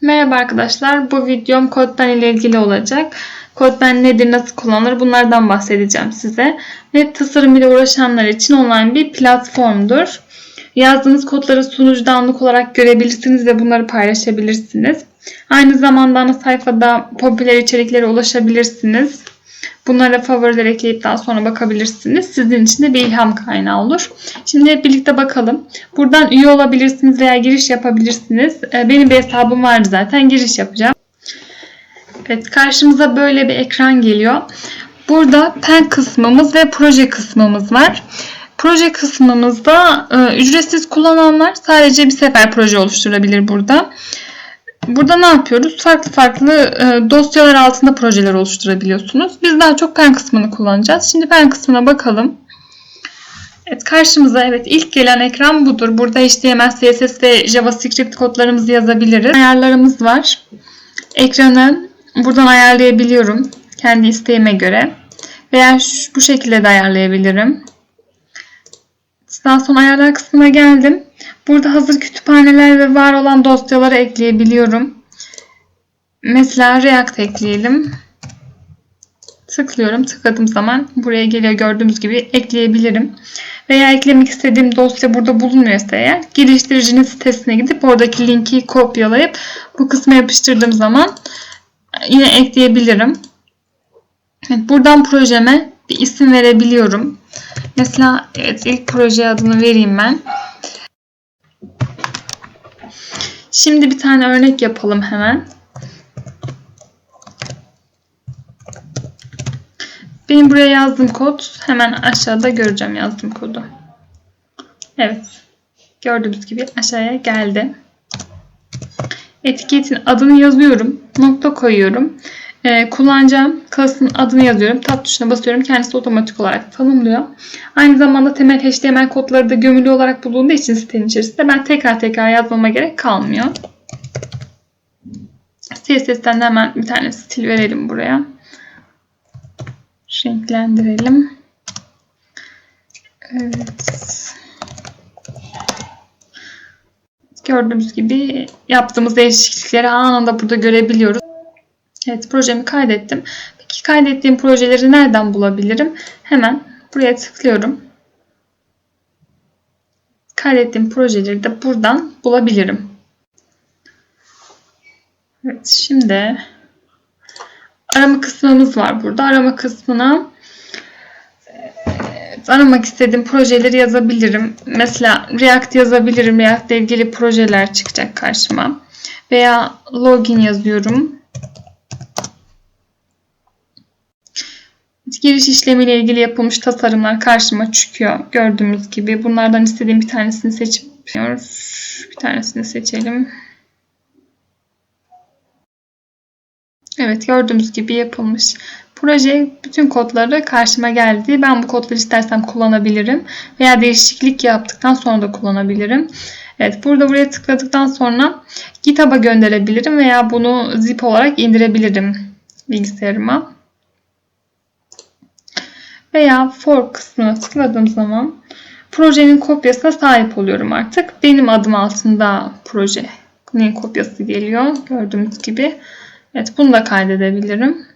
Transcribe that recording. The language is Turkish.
Merhaba arkadaşlar. Bu videom CodePen ile ilgili olacak. CodePen nedir, nasıl kullanılır bunlardan bahsedeceğim size. Web tasarım ile uğraşanlar için online bir platformdur. Yazdığınız kodları sunucuda anlık olarak görebilirsiniz ve bunları paylaşabilirsiniz. Aynı zamanda ana sayfada popüler içeriklere ulaşabilirsiniz. Bunlara favoriler ekleyip daha sonra bakabilirsiniz. Sizin için de bir ilham kaynağı olur. Şimdi hep birlikte bakalım. Buradan üye olabilirsiniz veya giriş yapabilirsiniz. Ee, Benim bir hesabım vardı zaten. Giriş yapacağım. Evet karşımıza böyle bir ekran geliyor. Burada pen kısmımız ve proje kısmımız var. Proje kısmımızda e, ücretsiz kullananlar sadece bir sefer proje oluşturabilir burada. Burada ne yapıyoruz? Farklı farklı e, dosyalar altında projeler oluşturabiliyorsunuz. Biz daha çok pen kısmını kullanacağız. Şimdi pen kısmına bakalım. Evet karşımıza evet ilk gelen ekran budur. Burada HTML, CSS ve JavaScript kodlarımızı yazabiliriz. Ayarlarımız var. Ekranı buradan ayarlayabiliyorum. Kendi isteğime göre. Veya şu, bu şekilde de ayarlayabilirim. Daha sonra ayarlar kısmına geldim. Burada hazır kütüphaneler ve var olan dosyaları ekleyebiliyorum. Mesela React ekleyelim. Tıklıyorum. Tıkladığım zaman buraya geliyor gördüğünüz gibi ekleyebilirim. Veya eklemek istediğim dosya burada bulunuyorsa eğer geliştiricinin sitesine gidip oradaki linki kopyalayıp bu kısma yapıştırdığım zaman yine ekleyebilirim. Evet, buradan projeme bir isim verebiliyorum. Mesela evet, ilk proje adını vereyim ben. Şimdi bir tane örnek yapalım hemen. Benim buraya yazdığım kod hemen aşağıda göreceğim yazdığım kodu. Evet. Gördüğünüz gibi aşağıya geldi. Etiketin adını yazıyorum. Nokta koyuyorum. Ee, kullanacağım class'ın adını yazıyorum. Tab tuşuna basıyorum. Kendisi otomatik olarak tanımlıyor. Aynı zamanda temel HTML kodları da gömülü olarak bulunduğu için sitenin içerisinde ben tekrar tekrar yazmama gerek kalmıyor. CSS'ten de hemen bir tane stil verelim buraya. Renklendirelim. Evet. Gördüğümüz gibi yaptığımız değişiklikleri anında burada görebiliyoruz. Evet projemi kaydettim. Peki kaydettiğim projeleri nereden bulabilirim? Hemen buraya tıklıyorum. Kaydettiğim projeleri de buradan bulabilirim. Evet şimdi arama kısmımız var burada. Arama kısmına evet, aramak istediğim projeleri yazabilirim. Mesela React yazabilirim. React ile ilgili projeler çıkacak karşıma. Veya login yazıyorum. Giriş işlemiyle ilgili yapılmış tasarımlar karşıma çıkıyor. Gördüğümüz gibi. Bunlardan istediğim bir tanesini seçiyoruz. Bir tanesini seçelim. Evet gördüğümüz gibi yapılmış. Proje bütün kodları karşıma geldi. Ben bu kodları istersem kullanabilirim. Veya değişiklik yaptıktan sonra da kullanabilirim. Evet burada buraya tıkladıktan sonra GitHub'a gönderebilirim veya bunu zip olarak indirebilirim bilgisayarıma. Veya for kısmına tıkladığım zaman projenin kopyasına sahip oluyorum artık. Benim adım altında projenin kopyası geliyor. Gördüğünüz gibi. Evet bunu da kaydedebilirim.